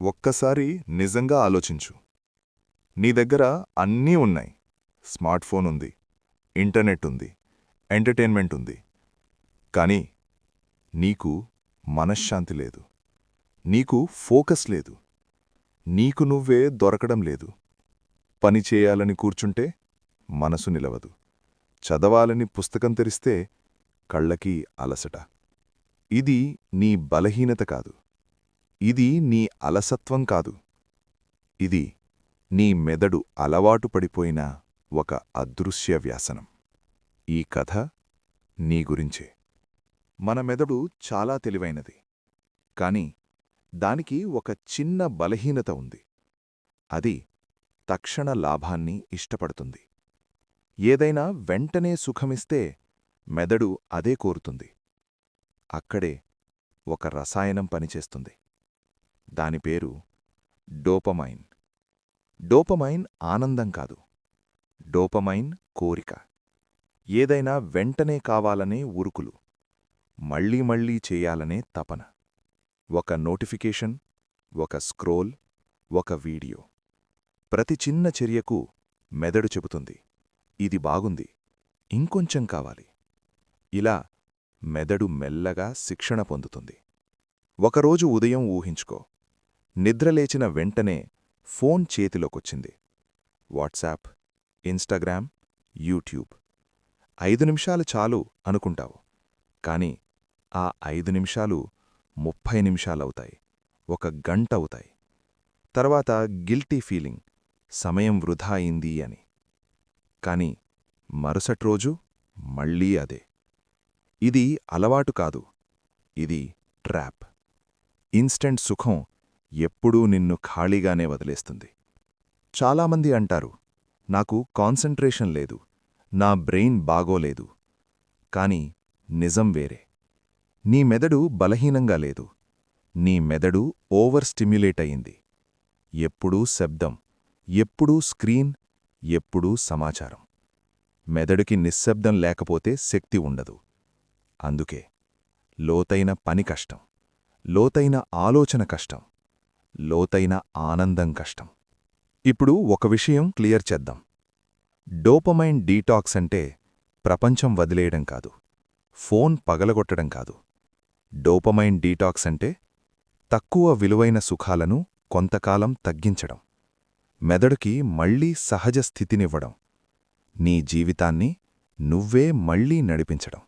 ఒక్కసారి నిజంగా ఆలోచించు. నీ దగ్గర అన్నీ ఉన్నాయి. స్మార్ట్ ఫోన్ ఉంది ఇంటర్నెట్ ఉంది ఎంటర్టైన్మెంట్ ఉంది. కానీ నీకు మనశ్శాంతి లేదు. నీకు ఫోకస్ లేదు. నీకు నువ్వే దొరకడం లేదు. పని చేయాలని కూర్చుంటే మనసు నిలవదు. చదవాలని పుస్తకం తెరిస్తే కళ్ళకి అలసట. ఇది నీ బలహీనత కాదు. ఇది నీ అలసత్వం కాదు. ఇది నీ మెదడు అలవాటు పడిపోయిన ఒక అదృశ్య వ్యాసనం. ఈ కథ నీ గురించే. మన మెదడు చాలా తెలివైనది. కాని దానికి ఒక చిన్న బలహీనత ఉంది. అది తక్షణ లాభాన్ని ఇష్టపడుతుంది. ఏదైనా వెంటనే సుఖమిస్తే మెదడు అదే కోరుతుంది. అక్కడే ఒక రసాయనం పనిచేస్తుంది. దాని పేరు డోపమైన్. డోపమైన్ ఆనందం కాదు. డోపమైన్ కోరిక. ఏదైనా వెంటనే కావాలనే ఉరుకులు. మళ్ళీ మళ్ళీ చేయాలనే తపన. ఒక నోటిఫికేషన్ ఒక స్క్రోల్ ఒక వీడియో. ప్రతి చిన్న చర్యకు మెదడు చెబుతుంది. ఇది బాగుంది. ఇంకొంచెం కావాలి. ఇలా మెదడు మెల్లగా శిక్షణ పొందుతుంది. ఒకరోజు ఉదయం ఊహించుకో. నిద్రలేచిన వెంటనే ఫోన్ చేతిలోకొచ్చింది. WhatsApp Instagram YouTube. ఐదు నిమిషాలు చాలు అనుకుంటావు. కాని ఆ ఐదు నిమిషాలు ముప్పై నిమిషాలవుతాయి. ఒక గంట అవుతాయి. తర్వాత గిల్టీ ఫీలింగ్ సమయం వృధా అయింది అని. కాని మరుసటి రోజు మళ్ళీ అదే. ఇది అలవాటు కాదు. ఇది ట్రాప్. ఇన్స్టెంట్ సుఖం ఎప్పుడూ నిన్ను ఖాళీగానే వదిలేస్తుంది. చాలామంది అంటారు నాకు కాన్సంట్రేషన్ లేదు నా బ్రెయిన్ బాగోలేదు. కాని నిజం వేరే. నీ మెదడు బలహీనంగా లేదు. నీ మెదడు ఓవర్ స్టిమ్యులేట్ అయింది ఎప్పుడూ శబ్దం ఎప్పుడూ స్క్రీన్ ఎప్పుడూ సమాచారం. మెదడుకి నిశ్శబ్దం లేకపోతే శక్తి ఉండదు. అందుకే లోతైన పని కష్టం లోతైన ఆలోచన కష్టం. లోతైన ఆనందం కష్టం. ఇప్పుడు ఒక విషయం క్లియర్ చేద్దాం. డోపమైన్ డీటాక్స్ అంటే ప్రపంచం వదిలేయడం కాదు. ఫోన్ పగలగొట్టడం కాదు. డోపమైన్ డీటాక్స్ అంటే తక్కువ విలువైన సుఖాలను కొంతకాలం తగ్గించడం. మెదడుకి మళ్ళీ సహజ స్థితినివ్వడం. నీ జీవితాన్ని నువ్వే మళ్ళీ నడిపించడం.